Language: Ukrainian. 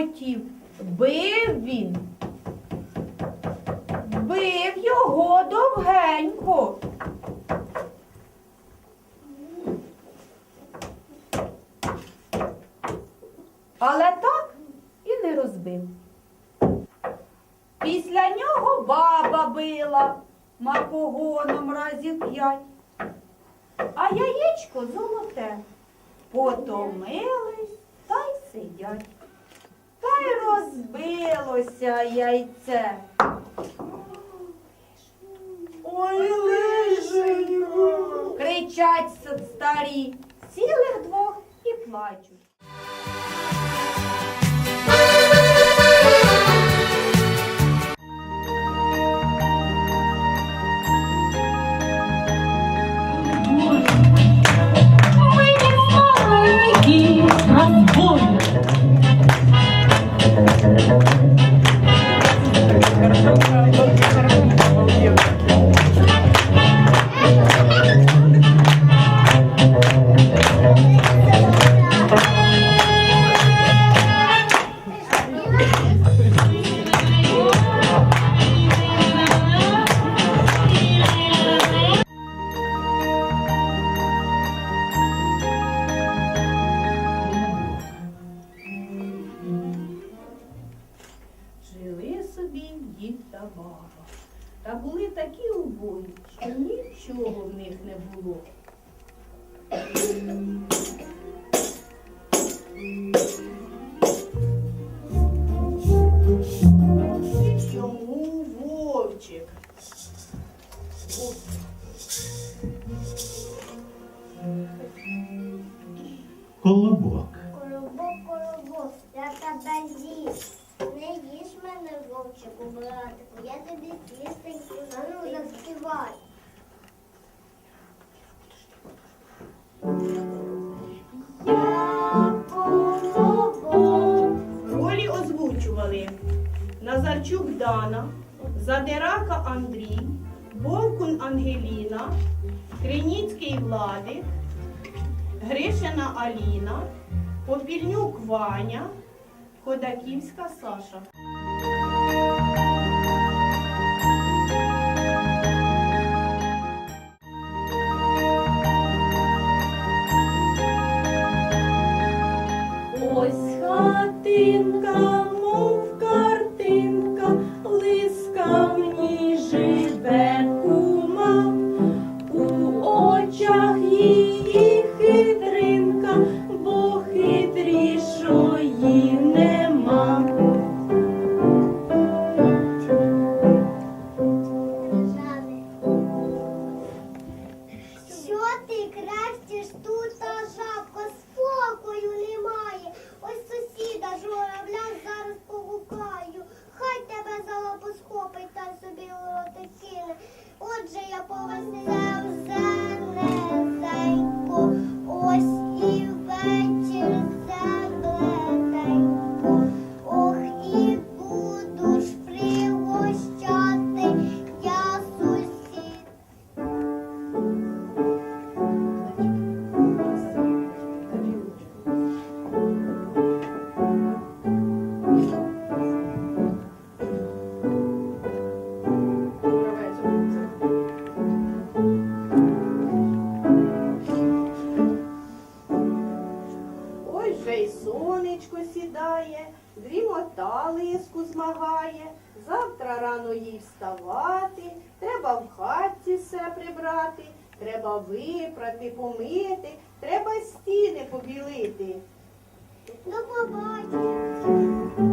хотів. Бив він. Бив його довгенько. Але так і не розбив. Після нього баба била макогоном разів п'ять, а яєчко золоте. Потомились та й сидять. Й розбилося яйце. Ой, лиженько. Кричать старі, цілих двох і плачуть. Та були такі убогі, що нічого в них не було. Чому вовчик? Колобок. Я тобі кістеньку, ну колобок, Ролі озвучували Назарчук Дана, Задирака Андрій, Бовкун Ангеліна, Криніцький Владик, Гришина Аліна, Попільнюк Ваня, Ходаківська Саша. Сонечко сідає, дрімота лиску змагає. Завтра рано їй вставати, треба в хатці все прибрати, треба випрати, помити, треба стіни побілити. До побачення.